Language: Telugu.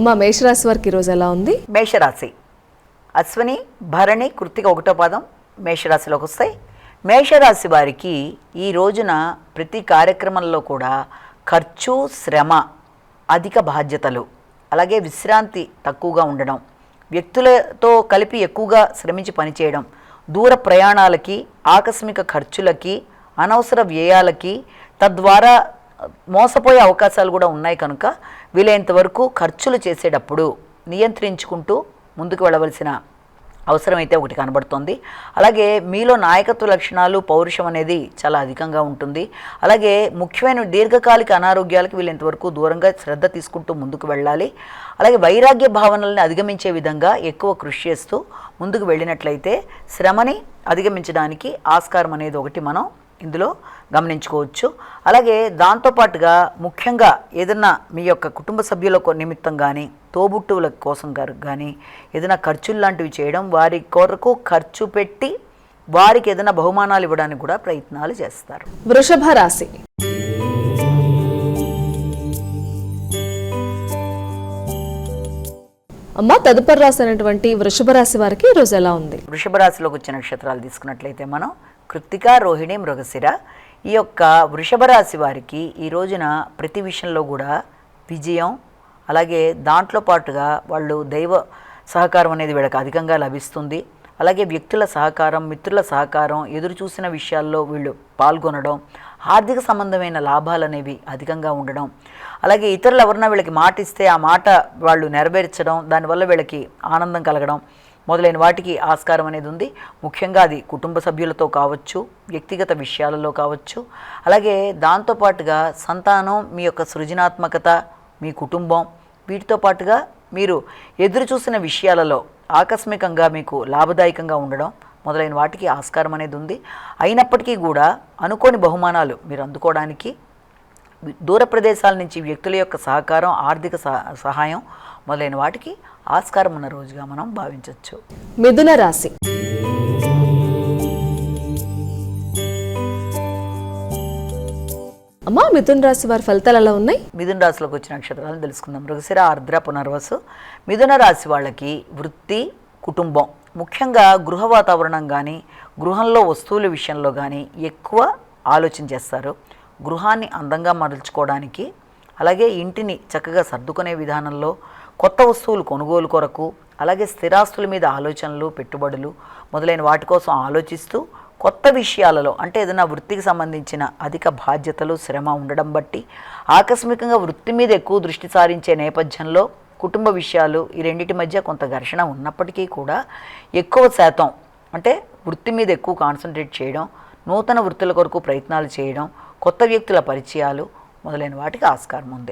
అమ్మ మేషరాశి వారికి ఈరోజు ఎలా ఉంది? మేషరాశి. అశ్వని భరణి కృత్తిక ఒకటో పాదం మేషరాశిలోకి వస్తాయి. మేషరాశి వారికి ఈ రోజున ప్రతి కార్యక్రమంలో కూడా ఖర్చు శ్రమ అధిక బాధ్యతలు అలాగే విశ్రాంతి తక్కువగా ఉండడం వ్యక్తులతో కలిపి ఎక్కువగా శ్రమించి పనిచేయడం దూర ప్రయాణాలకి ఆకస్మిక ఖర్చులకి అనవసర వ్యయాలకి తద్వారా మోసపోయే అవకాశాలు కూడా ఉన్నాయి కనుక వీలైనంత వరకు ఖర్చులు చేసేటప్పుడు నియంత్రించుకుంటూ ముందుకు వెళ్ళవలసిన అవసరం అయితే ఒకటి కనబడుతుంది. అలాగే మీలో నాయకత్వ లక్షణాలు పౌరుషం అనేది చాలా అధికంగా ఉంటుంది. అలాగే ముఖ్యమైన దీర్ఘకాలిక అనారోగ్యాలకు వీళ్ళంతవరకు దూరంగా శ్రద్ధ తీసుకుంటూ ముందుకు వెళ్ళాలి. అలాగే వైరాగ్య భావనల్ని అధిగమించే విధంగా ఎక్కువ కృషి చేస్తూ ముందుకు వెళ్ళినట్లయితే శ్రమని అధిగమించడానికి ఆస్కారం అనేది ఒకటి మనం ఇందులో గమనించుకోవచ్చు. అలాగే దాంతోపాటుగా ముఖ్యంగా ఏదన్నా మీ యొక్క కుటుంబ సభ్యుల నిమిత్తం కానీ తోబుట్టువుల కోసం కానీ ఏదైనా ఖర్చులు లాంటివి చేయడం వారి కొరకు ఖర్చు పెట్టి వారికి ఏదైనా బహుమానాలు ఇవ్వడానికి కూడా ప్రయత్నాలు చేస్తారు. వృషభ రాశి. అమ్మ తదుపరి రాశి అయినటువంటి వృషభ రాశి వారికి ఈరోజు ఎలా ఉంది? వృషభ రాశిలోకి వచ్చే నక్షత్రాలు తీసుకున్నట్లయితే మనం కృత్తికా రోహిణి మృగశిర. ఈ యొక్క వృషభ రాశి వారికి ఈ రోజున ప్రతి విషయంలో కూడా విజయం అలాగే దాంట్లో పాటుగా వాళ్ళు దైవ సహకారం అనేది వీళ్ళకి అధికంగా లభిస్తుంది. అలాగే వ్యక్తుల సహకారం మిత్రుల సహకారం ఎదురు చూసిన విషయాల్లో వీళ్ళు పాల్గొనడం ఆర్థిక సంబంధమైన లాభాలు అనేవి అధికంగా ఉండడం అలాగే ఇతరులు ఎవరన్నా వీళ్ళకి మాట ఇస్తే ఆ మాట వాళ్ళు నెరవేర్చడం దానివల్ల వీళ్ళకి ఆనందం కలగడం మొదలైన వాటికి ఆస్కారం అనేది ఉంది. ముఖ్యంగా అది కుటుంబ సభ్యులతో కావచ్చు వ్యక్తిగత విషయాలలో కావచ్చు. అలాగే దాంతోపాటుగా సంతానం మీ యొక్క సృజనాత్మకత మీ కుటుంబం వీటితో పాటుగా మీరు ఎదురు చూసిన విషయాలలో ఆకస్మికంగా మీకు లాభదాయకంగా ఉండడం మొదలైన వాటికి ఆస్కారం అనేది ఉంది. అయినప్పటికీ కూడా అనుకోని బహుమానాలు మీరు అందుకోవడానికి దూర ప్రదేశాల నుంచి వ్యక్తుల యొక్క సహకారం ఆర్థిక సహ- సహాయం మొదలైన వాటికి ఆస్కారం ఉన్న రోజుగా మనం భావించవచ్చు మిథున రాశి. అమ్మ మిథున రాశి వారి ఫలితాలు ఎలా ఉన్నాయి? మిథున రాశిలోకి వచ్చిన నక్షత్రాలను తెలుసుకుందాం. మృగశిర ఆర్ద్ర పునర్వసు. మిథున రాశి వాళ్ళకి వృత్తి కుటుంబం ముఖ్యంగా గృహ వాతావరణం కానీ గృహంలో వస్తువుల విషయంలో కానీ ఎక్కువ ఆలోచన చేస్తారు. గృహాన్ని అందంగా మరల్చుకోవడానికి అలాగే ఇంటిని చక్కగా సర్దుకునే విధానంలో కొత్త వస్తువులు కొనుగోలు కొరకు అలాగే స్థిరాస్తుల మీద ఆలోచనలు పెట్టుబడులు మొదలైన వాటి కోసం ఆలోచిస్తూ కొత్త విషయాలలో అంటే ఏదైనా వృత్తికి సంబంధించిన అధిక బాధ్యతలు శ్రమ ఉండడం బట్టి ఆకస్మికంగా వృత్తి మీద ఎక్కువ దృష్టి సారించే నేపథ్యంలో కుటుంబ విషయాలు ఈ రెండింటి మధ్య కొంత ఘర్షణ ఉన్నప్పటికీ కూడా ఎక్కువ శాతం అంటే వృత్తి మీద ఎక్కువ కాన్సన్ట్రేట్ చేయడం నూతన వృత్తుల కొరకు ప్రయత్నాలు చేయడం కొత్త వ్యక్తుల పరిచయాలు మొదలైన వాటికి ఆస్కారం ఉంది.